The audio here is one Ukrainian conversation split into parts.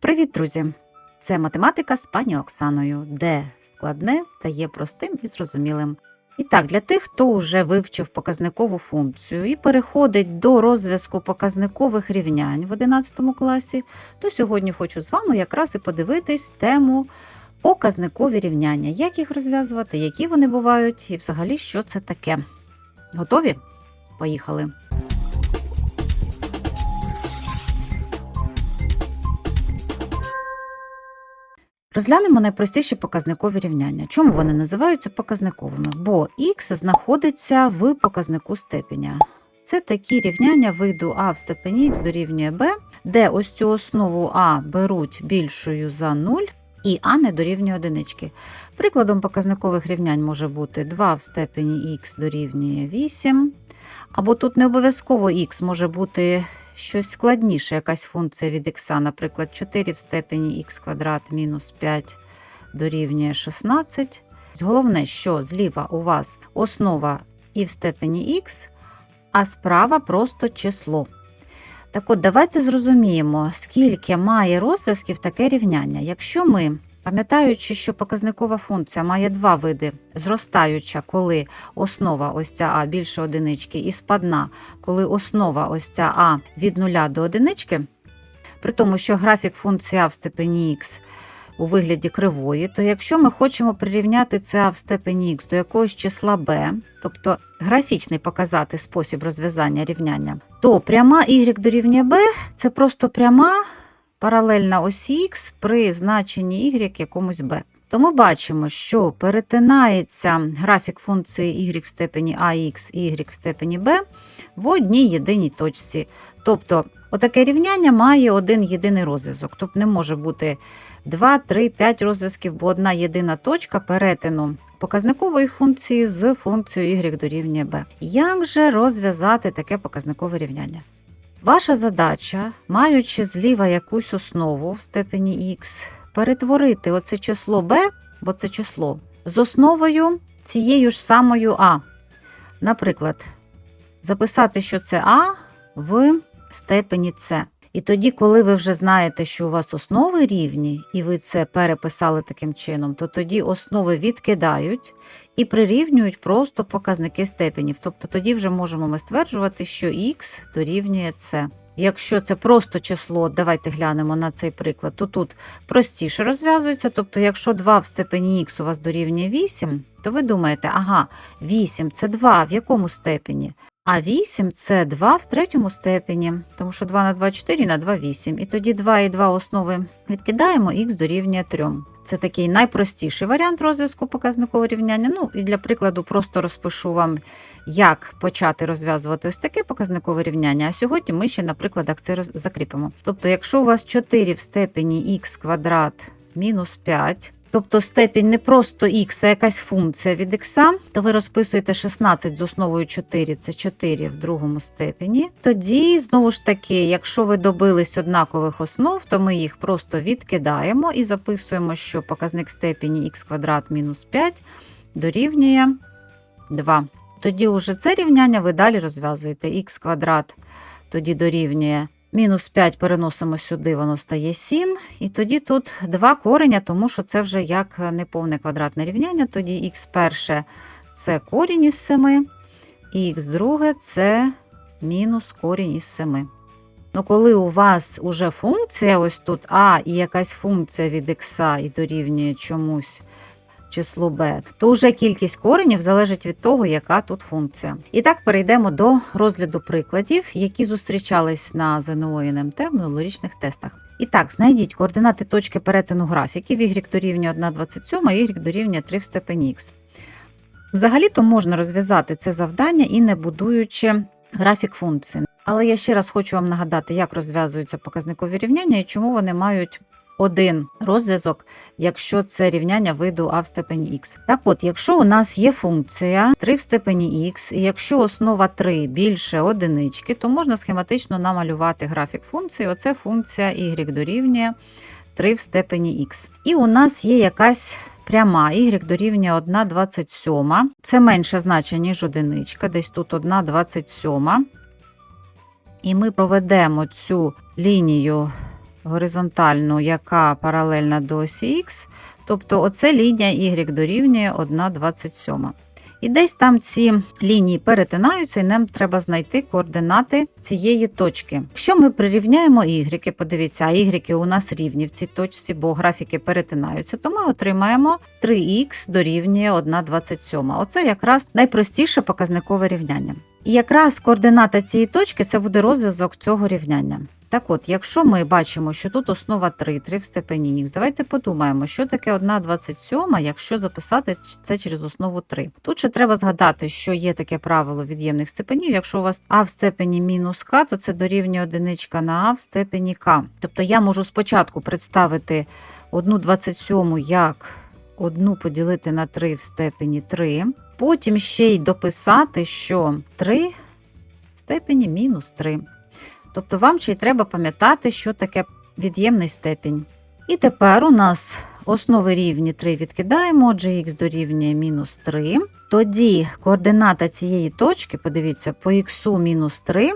Привіт, друзі! Це математика з пані Оксаною, де складне стає простим і зрозумілим. І так, для тих, хто вже вивчив показникову функцію і переходить до розв'язку показникових рівнянь в 11 класі, то сьогодні хочу з вами якраз і подивитись тему показникові рівняння, як їх розв'язувати, які вони бувають, і взагалі що це таке. Готові? Поїхали! Розглянемо найпростіші показникові рівняння. Чому вони називаються показниковими? Бо х знаходиться в показнику степеня. Це такі рівняння виду а в степені х дорівнює b, де ось цю основу а беруть більшою за 0 і а не дорівнює одинички. Прикладом показникових рівнянь може бути 2 в степені х дорівнює 8, або тут не обов'язково х може бути щось складніше, якась функція від х, наприклад, 4 в степені х квадрат мінус 5 дорівнює 16. Головне, що зліва у вас основа і в степені х, а справа просто число. Так от, давайте зрозуміємо, скільки має розв'язків таке рівняння. Якщо ми, пам'ятаючи, що показникова функція має два види: зростаюча, коли основа ось ця а більше одинички, і спадна, коли основа ось ця а від нуля до одинички, при тому, що графік функції а в степені х у вигляді кривої, то якщо ми хочемо прирівняти це а в степені х до якогось числа b, тобто графічний показати спосіб розв'язання рівняння, то пряма y дорівнює b це просто пряма паралельна осі х при значенні y якомусь b. То ми бачимо, що перетинається графік функції y в степені ax і y в степені b в одній єдиній точці. Тобто, отаке рівняння має один єдиний розв'язок. Тобто не може бути 2, 3, 5 розв'язків, бо одна єдина точка перетину показникової функції з функцією y дорівнює b. Як же розв'язати таке показникове рівняння? Ваша задача, маючи зліва якусь основу в степені х, перетворити оце число b, бо це число, з основою цією ж самою а. Наприклад, записати, що це а в степені С. І тоді, коли ви вже знаєте, що у вас основи рівні, і ви це переписали таким чином, то тоді основи відкидають і прирівнюють просто показники степенів. Тобто тоді вже можемо ми стверджувати, що х дорівнює С. Якщо це просто число, давайте глянемо на цей приклад, то тут простіше розв'язується. Тобто, якщо 2 в степені х у вас дорівнює 8, то ви думаєте, ага, 8 це 2 в якому степені? А 8 це 2 в третьому степені, тому що 2 на 2 4 на 2 8. І тоді 2 і 2 основи відкидаємо, х дорівнює 3. Це такий найпростіший варіант розв'язку показникового рівняння. Ну і для прикладу просто розпишу вам, як почати розв'язувати ось таке показникове рівняння. А сьогодні ми ще на прикладах це закріпимо. Тобто, якщо у вас 4 в степені х квадрат мінус 5, Тобто степінь не просто х, а якась функція від х, то ви розписуєте 16 з основою 4, це 4 в другому степені. Тоді, знову ж таки, якщо ви добились однакових основ, то ми їх просто відкидаємо і записуємо, що показник степені х квадрат мінус 5 дорівнює 2. Тоді уже це рівняння ви далі розв'язуєте х квадрат, тоді дорівнює. Мінус 5 переносимо сюди, воно стає 7. І тоді тут два кореня, тому що це вже як неповне квадратне рівняння. Тоді х перше це корінь із 7, і х друге це мінус корінь із 7. Ну, коли у вас уже функція, ось тут а і якась функція від х і дорівнює чомусь число b, то вже кількість коренів залежить від того, яка тут функція. І так перейдемо до розгляду прикладів, які зустрічались на ЗНО і НМТ в минулорічних тестах. І так, знайдіть координати точки перетину графіків y дорівнює 1,27, а y дорівнює 3 в степені х. Взагалі-то можна розв'язати це завдання і не будуючи графік функції. Але я ще раз хочу вам нагадати, як розв'язуються показникові рівняння і чому вони мають один розв'язок, якщо це рівняння виду а в степені х. Так от, якщо у нас є функція 3 в степені х, і якщо основа 3 більше одинички, то можна схематично намалювати графік функції. Оце функція y дорівнює 3 в степені х. І у нас є якась пряма y дорівнює 1,27. Це менше значення, ніж одиничка, десь тут 1,27. І ми проведемо цю лінію горизонтальну, яка паралельна до осі Х, тобто оце лінія y дорівнює 1,27. І десь там ці лінії перетинаються, і нам треба знайти координати цієї точки. Якщо ми прирівняємо y, подивіться, а y у нас рівні в цій точці, бо графіки перетинаються, то ми отримаємо 3х дорівнює 1,27. Оце якраз найпростіше показникове рівняння. І якраз координата цієї точки це буде розв'язок цього рівняння. Так от, якщо ми бачимо, що тут основа 3, 3 в степені х, давайте подумаємо, що таке 1,27, якщо записати це через основу 3. Тут ще треба згадати, що є таке правило від'ємних степенів. Якщо у вас а в степені мінус к, то це дорівнює одиничка на а в степені к. Тобто я можу спочатку представити 1,27 як 1 поділити на 3 в степені 3, потім ще й дописати, що 3 в степені мінус 3. Тобто вам ще й треба пам'ятати, що таке від'ємний степінь. І тепер у нас основи рівні 3 відкидаємо, отже, х дорівнює мінус 3. Тоді координата цієї точки, подивіться, по х мінус 3,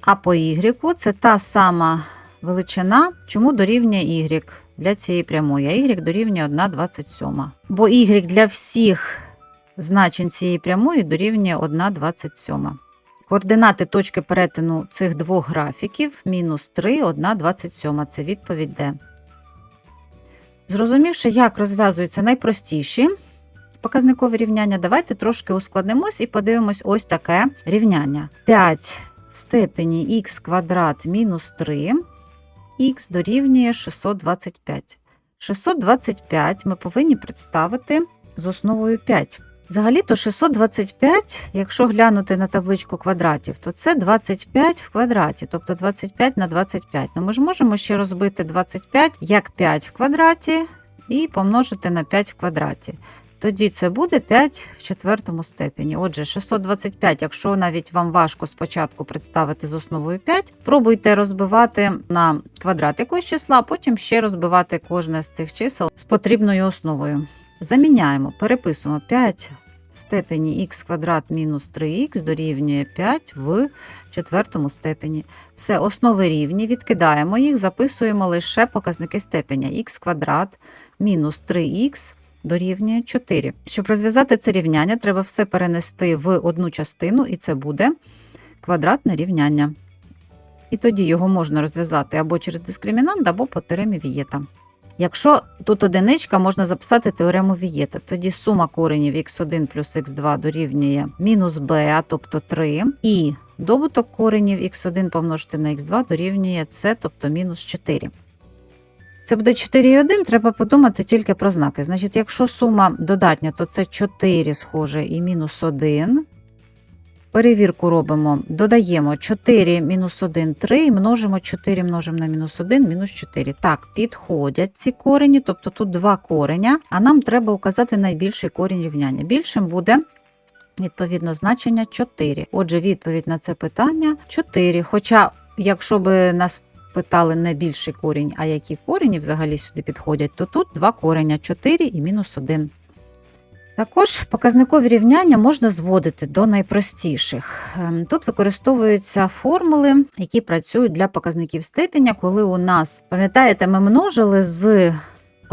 а по y це та сама величина, чому дорівнює y для цієї прямої, а y дорівнює 1,27. Бо y для всіх значень цієї прямої дорівнює 1,27. Координати точки перетину цих двох графіків мінус 3, 1, 27. Це відповідь Д. Зрозумівши, як розв'язуються найпростіші показникові рівняння, давайте трошки ускладнимось і подивимось ось таке рівняння. 5 в степені х квадрат мінус 3, х дорівнює 625. 625 ми повинні представити з основою 5. Взагалі-то 625, якщо глянути на табличку квадратів, то це 25 в квадраті, тобто 25 на 25. Ну, ми ж можемо ще розбити 25 як 5 в квадраті і помножити на 5 в квадраті. Тоді це буде 5 в четвертому степені. Отже, 625, якщо навіть вам важко спочатку представити з основою 5, пробуйте розбивати на квадрат якогось числа, а потім ще розбивати кожне з цих чисел з потрібною основою. Заміняємо, переписуємо 5 в степені х квадрат мінус 3х дорівнює 5 в четвертому степені. Все, основи рівні, відкидаємо їх, записуємо лише показники степеня х квадрат мінус 3х дорівнює 4. Щоб розв'язати це рівняння, треба все перенести в одну частину, і це буде квадратне рівняння. І тоді його можна розв'язати або через дискримінант, або по теоремі Вієта. Якщо тут одиничка, можна записати теорему Вієта. Тоді сума коренів х1 плюс х2 дорівнює мінус b, тобто 3, і добуток коренів х1 помножити на х2 дорівнює c, тобто мінус 4. Це буде 4 і 1, треба подумати тільки про знаки. Значить, якщо сума додатня, то це 4 схоже і мінус 1. Перевірку робимо, додаємо 4 мінус 1 3 і множимо 4 множимо на мінус 1 мінус 4. Так, підходять ці корені, тобто тут два кореня, а нам треба указати найбільший корінь рівняння. Більшим буде. Відповідно, значення 4. Отже, відповідь на це питання 4. Хоча, якщо б нас питали не більший корінь, а які корені взагалі сюди підходять, то тут два кореня 4 і мінус 1. Також показникові рівняння можна зводити до найпростіших. Ем, Тут використовуються формули, які працюють для показників степеня, коли у нас, пам'ятаєте, ми множили з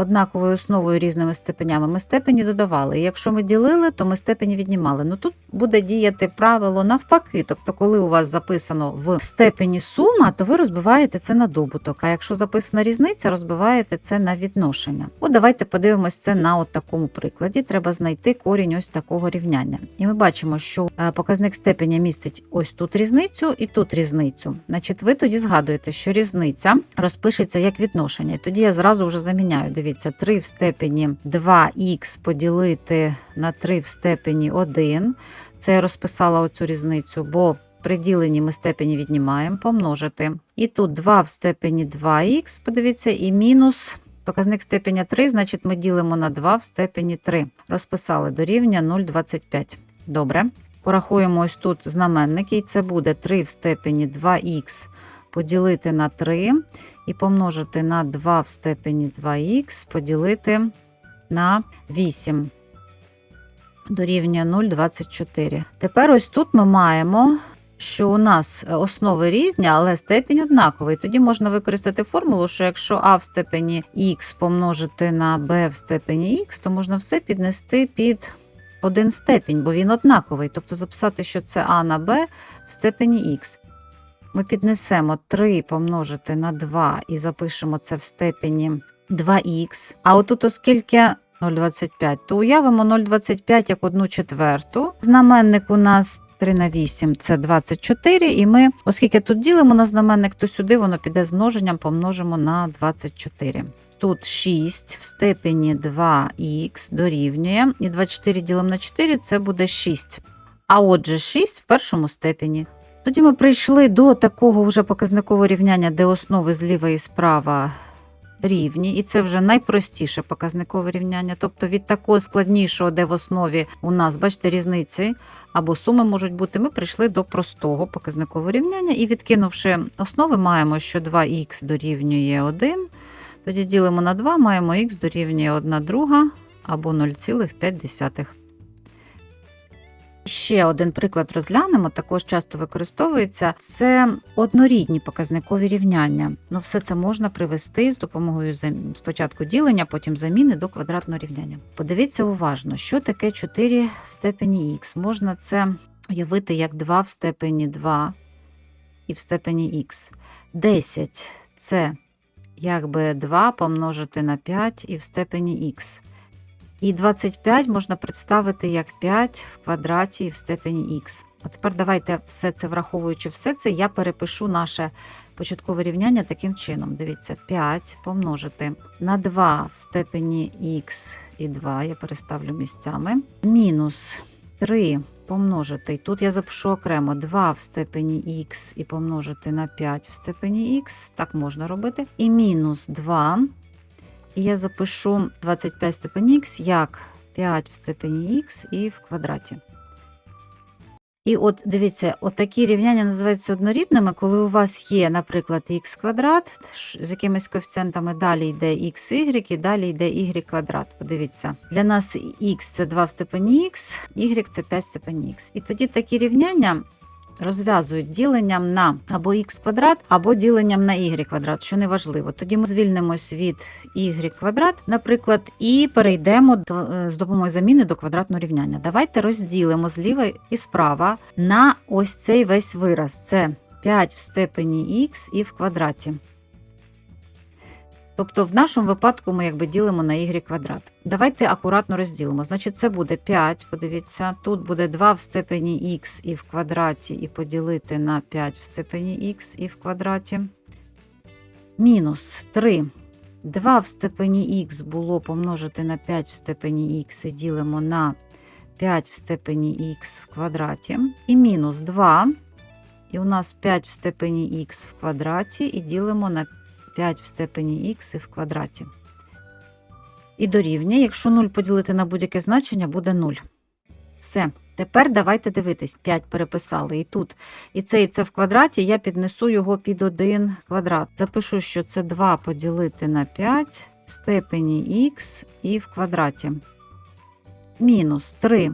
однаковою основою різними степенями, ми степені додавали. І якщо ми ділили, то ми степені віднімали. Ну тут буде діяти правило навпаки. Тобто, коли у вас записано в степені сума, то ви розбиваєте це на добуток. А якщо записана різниця, розбиваєте це на відношення. От давайте подивимось це на от такому прикладі. Треба знайти корінь ось такого рівняння. І ми бачимо, що е, показник степеня містить ось тут різницю і тут різницю. Значить, ви тоді згадуєте, що різниця розпишеться як відношення. І тоді я зразу вже заміняю. Дивіться, 3 в степені 2х поділити на 3 в степені 1. Це я розписала оцю різницю, бо при діленні ми степені віднімаємо, помножити. І тут 2 в степені 2х, подивіться, і мінус показник степеня 3, значить ми ділимо на 2 в степені 3. Розписали до рівня 0,25. Добре. Порахуємо ось тут знаменники, і це буде 3 в степені 2х поділити на 3 і помножити на 2 в степені 2х поділити на 8 дорівнює 0,24. Тепер ось тут ми маємо що у нас е, основи різні, але степінь однаковий. Тоді можна використати формулу, що якщо а в степені х помножити на b в степені х, то можна все піднести під один степінь, бо він однаковий. Тобто записати, що це а на b в степені х. Ми піднесемо 3 помножити на 2 і запишемо це в степені 2х. А отут, оскільки 0,25, то уявимо 0,25 як 1 четверту. Знаменник у нас 3 на 8 це 24, і ми, оскільки тут ділимо на знаменник, то сюди воно піде з множенням, помножимо на 24. Тут 6 в степені 2х дорівнює, і 24 ділимо на 4 це буде 6. А отже, 6 в першому степені. Тоді ми прийшли до такого вже показникового рівняння, де основи зліва і справа рівні, і це вже найпростіше показникове рівняння. Тобто від такого складнішого, де в основі у нас, бачите, різниці або суми можуть бути, ми прийшли до простого показникового рівняння і відкинувши основи, маємо, що 2х дорівнює 1. Тоді ділимо на 2, маємо х дорівнює 1 друга або 0,5. Ще один приклад розглянемо, також часто використовується. Це однорідні показникові рівняння. Ну, все це можна привести з допомогою спочатку ділення, потім заміни до квадратного рівняння. Подивіться уважно, що таке 4 в степені х. Можна це уявити як 2 в степені 2 і в степені х. 10 це якби 2 помножити на 5 і в степені х. І 25 можна представити як 5 в квадраті в степені х. От тепер давайте все це, враховуючи все це, я перепишу наше початкове рівняння таким чином. Дивіться, 5 помножити на 2 в степені х і 2, я переставлю місцями. Мінус 3 помножити. Тут я запишу окремо 2 в степені х і помножити на 5 в степені х. Так можна робити. І мінус 2 і я запишу 25 в степені х як 5 в степені х і в квадраті. І от дивіться, такі рівняння називаються однорідними, коли у вас є, наприклад, х квадрат з якимись коефіцієнтами, далі йде xy і далі йде y квадрат. Подивіться, для нас х це 2 в степені х, y це 5 в степені х. І тоді такі рівняння розв'язують діленням на або х квадрат, або діленням на y квадрат, що не важливо. Тоді ми звільнимось від y квадрат, наприклад, і перейдемо е, з допомогою заміни до квадратного рівняння. Давайте розділимо зліва і справа на ось цей весь вираз. Це 5 в степені х і в квадраті. Тобто в нашому випадку ми якби ділимо на y квадрат. Давайте акуратно розділимо. Значить, це буде 5, подивіться, тут буде 2 в степені х і в квадраті, і поділити на 5 в степені х і в квадраті. Мінус 3. 2 в степені х було помножити на 5 в степені х і ділимо на 5 в степені х в квадраті. І мінус 2. І у нас 5 в степені х в квадраті і ділимо на 5 в степені х і в квадраті. І дорівнює, якщо 0 поділити на будь-яке значення, буде 0. Все. Тепер давайте дивитись. 5 переписали. І тут, і це, і це в квадраті, я піднесу його під 1 квадрат. Запишу, що це 2 поділити на 5 в степені х і в квадраті. Мінус 3.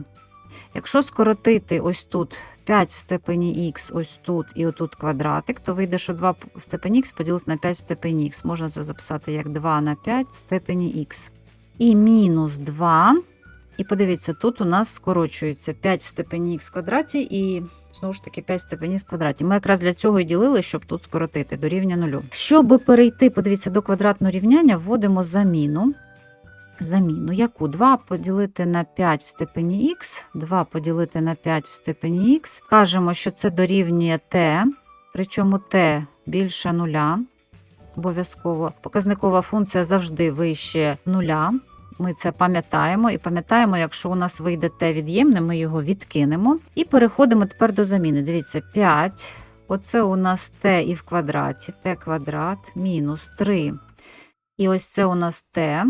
Якщо скоротити ось тут 5 в степені х, ось тут і отут квадратик, то вийде, що 2 в степені х поділити на 5 в степені х. Можна це записати як 2 на 5 в степені х. І мінус 2. І подивіться, тут у нас скорочується 5 в степені х квадраті і знову ж таки 5 в степені х квадраті. Ми якраз для цього і ділили, щоб тут скоротити до рівня 0. Щоб перейти, подивіться, до квадратного рівняння, вводимо заміну. Заміну, яку 2 поділити на 5 в степені х, 2 поділити на 5 в степені х. Кажемо, що це дорівнює t, причому t більше нуля. Обов'язково показникова функція завжди вище нуля. Ми це пам'ятаємо і пам'ятаємо, якщо у нас вийде t від'ємне, ми його відкинемо. І переходимо тепер до заміни. Дивіться, 5. Оце у нас t і в квадраті, t квадрат мінус 3. І ось це у нас t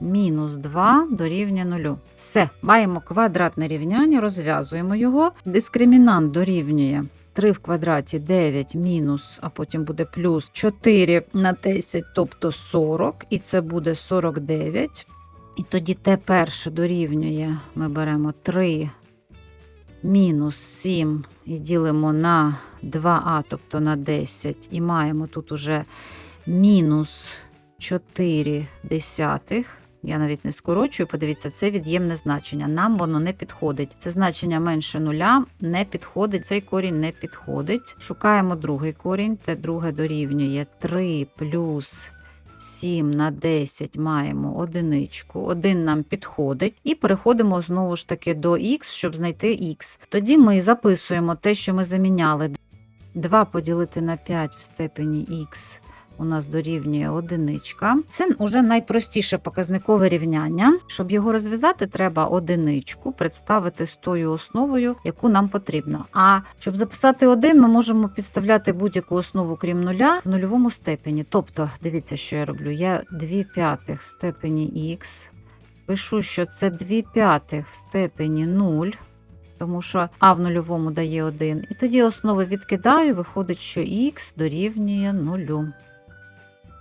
мінус 2 дорівнює 0. Все, маємо квадратне рівняння, розв'язуємо його. Дискримінант дорівнює 3 в квадраті 9 мінус, а потім буде плюс 4 на 10, тобто 40, і це буде 49. І тоді те перше дорівнює, ми беремо 3 мінус 7 і ділимо на 2а, тобто на 10, і маємо тут уже мінус 4 десятих. Я навіть не скорочую, подивіться, це від'ємне значення. Нам воно не підходить. Це значення менше нуля не підходить, цей корінь не підходить. Шукаємо другий корінь, те друге дорівнює 3 плюс 7 на 10 маємо одиничку. Один нам підходить. І переходимо знову ж таки до х, щоб знайти х. Тоді ми записуємо те, що ми заміняли. 2 поділити на 5 в степені х у нас дорівнює одиничка. Це вже найпростіше показникове рівняння. Щоб його розв'язати, треба одиничку представити з тою основою, яку нам потрібно. А щоб записати один, ми можемо підставляти будь-яку основу, крім нуля, в нульовому степені. Тобто, дивіться, що я роблю. Я 2 п'ятих в степені х. Пишу, що це 2 п'ятих в степені 0 тому що а в нульовому дає 1. І тоді основи відкидаю, виходить, що х дорівнює 0.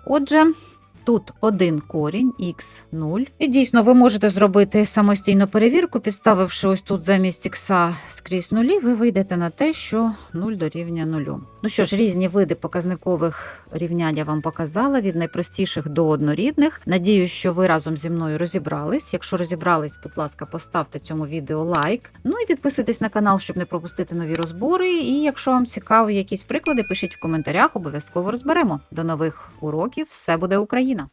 Отже, тут один корінь х 0. І дійсно, ви можете зробити самостійну перевірку, підставивши ось тут замість х скрізь нулі, ви вийдете на те, що 0 дорівнює 0. Ну що ж, різні види показникових рівнянь я вам показала від найпростіших до однорідних. Надію, що ви разом зі мною розібрались. Якщо розібрались, будь ласка, поставте цьому відео лайк. Ну і підписуйтесь на канал, щоб не пропустити нові розбори. І якщо вам цікаві якісь приклади, пишіть в коментарях, обов'язково розберемо. До нових уроків! Все буде Україна!